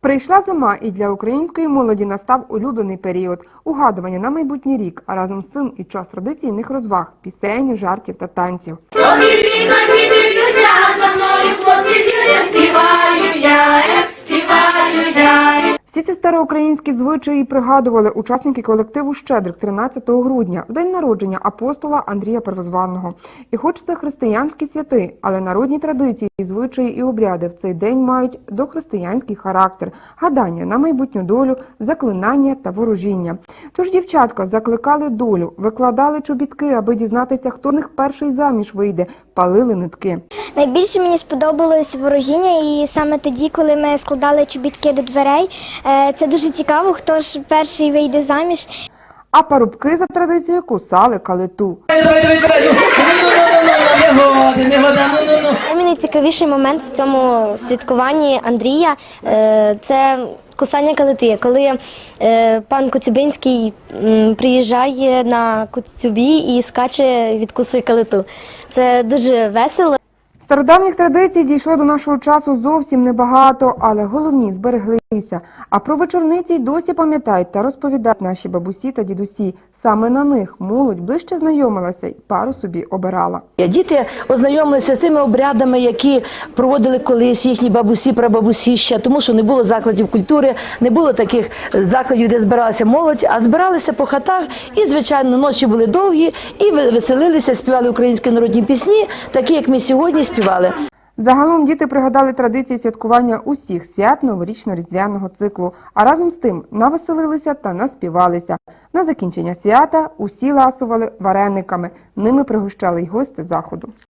Прийшла зима, і для української молоді настав улюблений період угадування на майбутній рік, а разом з цим і час традиційних розваг, пісень, жартів та танців. Староукраїнські звичаї пригадували учасники колективу Щедрик 13 грудня, в день народження апостола Андрія Первозванного. І хоч це християнські святи, але народні традиції, звичаї і обряди в цей день мають дохристиянський характер, гадання на майбутню долю, заклинання та ворожіння. Тож дівчатка закликали долю, викладали чобітки, аби дізнатися, хто них перший заміж вийде, палили нитки. Найбільше мені сподобалось ворожіння, і саме тоді, коли ми складали чобітки до дверей, е, це дуже цікаво, хто ж перший вийде заміж. А парубки за традицією кусали калиту. Найцікавіший момент в цьому святкуванні Андрія е, це кусання калити, коли е, пан Коцюбинський приїжджає на Коцюбі і скаче відкусує калиту. Це дуже весело. Стародавніх традицій дійшло до нашого часу зовсім небагато, але головні збереглися. А про вечорниці й досі пам'ятають та розповідають наші бабусі та дідусі. Саме на них молодь ближче знайомилася й пару собі обирала. Діти ознайомилися з тими обрядами, які проводили колись їхні бабусі, прабабусі ще, тому що не було закладів культури, не було таких закладів, де збиралася молодь, а збиралися по хатах. І, звичайно, ночі були довгі, і веселилися, співали українські народні пісні, такі як ми сьогодні співали. Загалом діти пригадали традиції святкування усіх свят новорічно-різдвяного циклу, а разом з тим навеселилися та наспівалися. На закінчення свята усі ласували варениками. Ними пригощали й гости заходу.